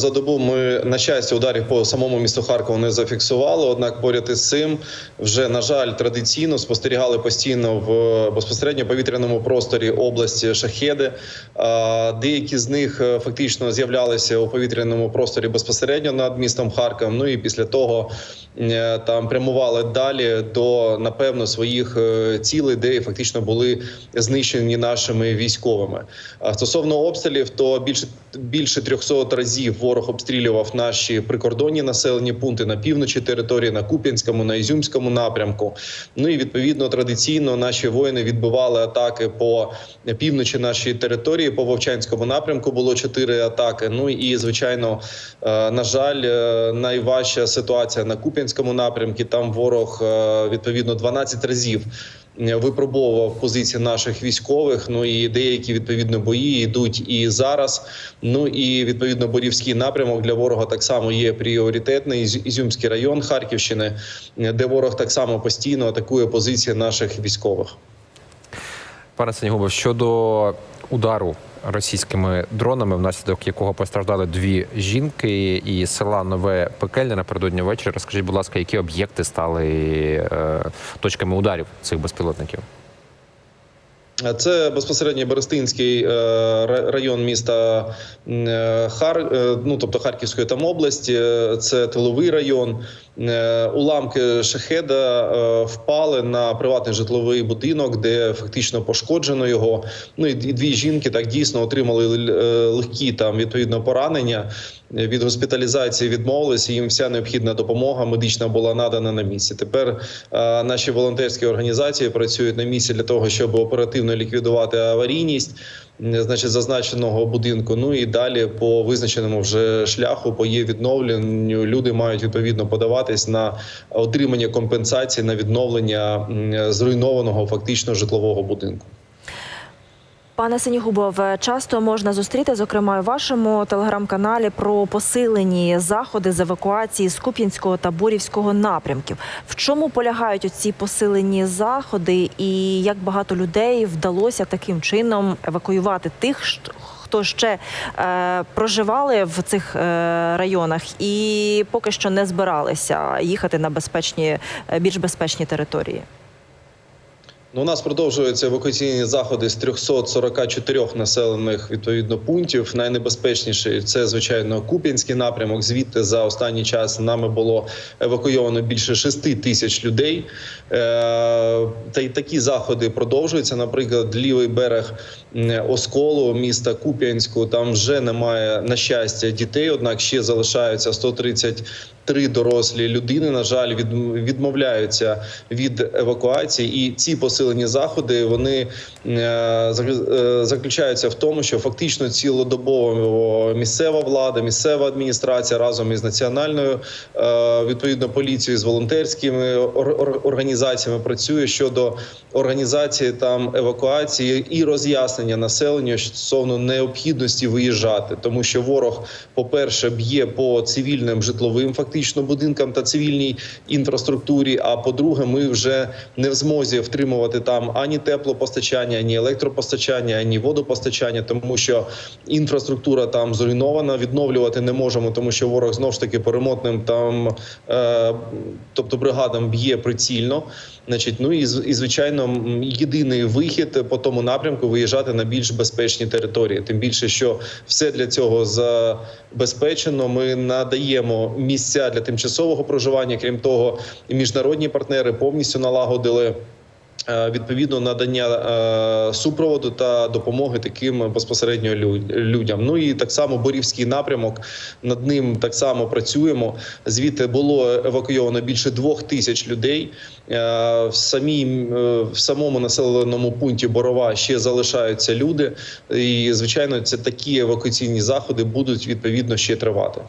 За добу ми на щастя ударів по самому місту Харкову не зафіксували. Однак, поряд із цим вже на жаль традиційно спостерігали постійно в безпосередньо повітряному просторі області шахеди. Деякі з них е, фактично з'являлися у повітряному просторі безпосередньо над містом Харковом. Ну і після того е, там прямували далі до напевно своїх е, цілей, де фактично були знищені нашими військовими. Стосовно обстрілів, то більше більше 300 разів ворог обстрілював наші прикордонні населені пункти на півночі території, на Куп'янському, на Ізюмському напрямку. Ну і відповідно традиційно наші воїни відбивали атаки по півночі нашої території. По Вовчанському напрямку було чотири атаки. Ну і звичайно, е, на жаль, е, найважча ситуація на Куп'янському напрямку. Там ворог е, відповідно 12 разів випробовував позиції наших військових. Ну і деякі відповідно бої йдуть і зараз. Ну і відповідно борівський напрямок для ворога так само є пріоритетний. Ізюмський район Харківщини, де ворог так само постійно атакує позиції наших військових. Пане Сенігубов, щодо удару російськими дронами, внаслідок якого постраждали дві жінки із села Нове Пекельне напередодні ввечері. Розкажіть, будь ласка, які об'єкти стали е, точками ударів цих безпілотників? Це безпосередньо Берестинський е, район міста е, Хар, е, ну тобто Харківської там області. Е, Це тиловий район. Е, Уламки шахеда е, впали на приватний житловий будинок, де фактично пошкоджено його. Ну і дві- жінки так дійсно отримали е, легкі там відповідно поранення. Від госпіталізації відмовилися. Їм вся необхідна допомога медична була надана на місці. Тепер наші волонтерські організації працюють на місці для того, щоб оперативно ліквідувати аварійність. М, Значить, зазначеного будинку. Ну і далі по визначеному вже шляху, по її відновленню, люди мають відповідно подаватись на отримання компенсації на відновлення зруйнованого фактично житлового будинку. Пане Синігубов, часто можна зустріти, зокрема в вашому телеграм-каналі, про посилені заходи з евакуації з Куп'янського та Борівського напрямків. В чому полягають оці посилені заходи, і як багато людей вдалося таким чином евакуювати тих, хто ще е, проживали в цих е, районах і поки що не збиралися їхати на безпечні, е, більш безпечні території? Ну, у нас продовжуються евакуаційні заходи з 344 населених відповідно пунктів. Найнебезпечніший це звичайно Куп'янський напрямок. Звідти за останній час нами було евакуйовано більше 6 тисяч людей. Е, та й такі заходи продовжуються. Наприклад, лівий берег Осколу, міста Куп'янську. Там вже немає на щастя дітей однак ще залишаються 130 Три дорослі людини, на жаль, від, відмовляються від евакуації, і ці посилені заходи вони е, е, заключаються в тому, що фактично цілодобово місцева влада, місцева адміністрація разом із національною е, відповідно поліцією з волонтерськими ор- ор- організаціями працює щодо організації там евакуації і роз'яснення населенню стосовно необхідності виїжджати, тому що ворог, по-перше, б'є по цивільним житловим фактично будинкам та цивільній інфраструктурі. А по-друге, ми вже не в змозі втримувати там ані теплопостачання, ані електропостачання, ані водопостачання, тому що інфраструктура там зруйнована. Відновлювати не можемо, тому що ворог знов ж таки по ремонтним там, е, тобто бригадам б'є прицільно. Значить, ну і і звичайно, єдиний вихід по тому напрямку виїжджати на більш безпечні території. Тим більше, що все для цього забезпечено. Ми надаємо місця для тимчасового проживання. Крім того, і міжнародні партнери повністю налагодили. Е, Відповідно надання е, супроводу та допомоги таким безпосередньо лю- людям. Ну і так само борівський напрямок. Над ним так само працюємо. Звідти було евакуйовано більше двох тисяч людей. Е, В самій в самому населеному пункті Борова ще залишаються люди. І звичайно, це такі евакуаційні заходи будуть відповідно ще тривати.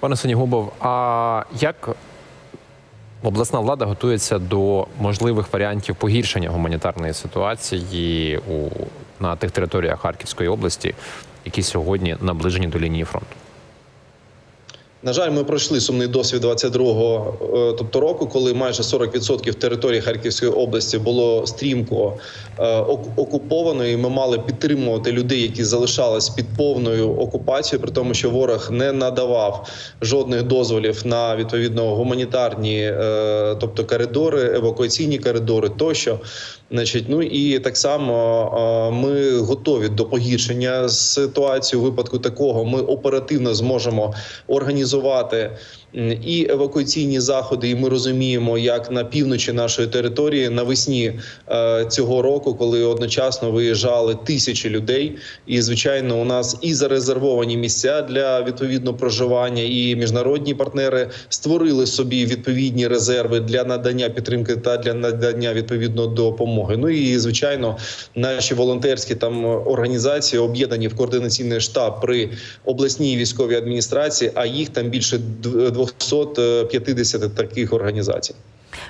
Пане Сенігубов, а як обласна влада готується до можливих варіантів погіршення гуманітарної ситуації у на тих територіях Харківської області, які сьогодні наближені до лінії фронту? На жаль, ми пройшли сумний досвід 22-го, е, тобто року, коли майже 40% території Харківської області було стрімко е, ок- окуповано, і ми мали підтримувати людей, які залишались під повною окупацією, при тому, що ворог не надавав жодних дозволів на відповідно гуманітарні, е, тобто коридори, евакуаційні коридори тощо. Значить, ну і так само ми готові до погіршення ситуації. У випадку такого ми оперативно зможемо організувати і евакуаційні заходи. І ми розуміємо, як на півночі нашої території навесні е, цього року, коли одночасно виїжджали тисячі людей. І звичайно, у нас і зарезервовані місця для відповідно проживання, і міжнародні партнери створили собі відповідні резерви для надання підтримки та для надання відповідно допомоги. Ну і звичайно, наші волонтерські там організації об'єднані в координаційний штаб при обласній військовій адміністрації, а їх там більше дв- 250 таких організацій.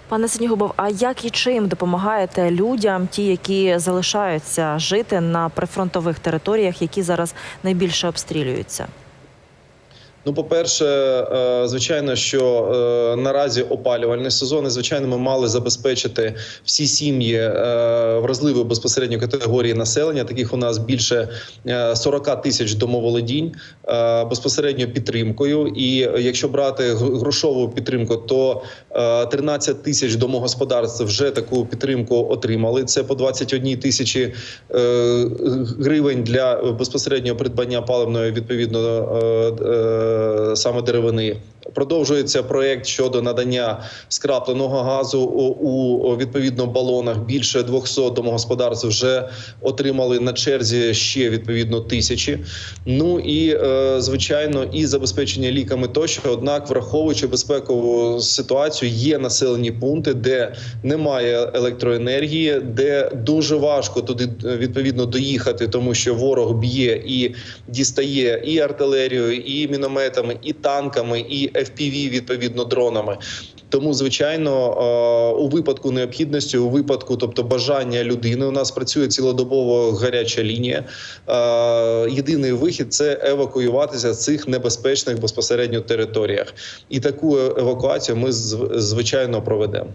Пане Синігубов, а як і чим допомагаєте людям, ті, які залишаються жити на прифронтових територіях, які зараз найбільше обстрілюються? Ну, по-перше, е, звичайно, що е, наразі опалювальний сезон, і звичайно, ми мали забезпечити всі сім'ї е, вразливої безпосередньо категорії населення. Таких у нас більше е, 40 тисяч домоволодінь безпосередньо підтримкою. І якщо брати грошову підтримку, то е, 13 тисяч домогосподарств вже таку підтримку отримали. Це по 21 тисячі гривень для безпосереднього придбання паливної відповідно саме деревини. Продовжується проект щодо надання скрапленого газу у, відповідно балонах. Більше 200 домогосподарств вже отримали на черзі ще відповідно тисячі. Ну і е, звичайно, і забезпечення ліками тощо. Однак, враховуючи безпекову ситуацію, є населені пункти, де немає електроенергії, де дуже важко туди відповідно доїхати, тому що ворог б'є і дістає і артилерією, і мінометами, і танками, і FPV, відповідно дронами. Тому, звичайно, е, у випадку необхідності, у випадку, тобто бажання людини, у нас працює цілодобово гаряча лінія. Е, Єдиний вихід це евакуюватися з цих небезпечних безпосередньо територіях, і таку евакуацію ми зв- звичайно проведемо.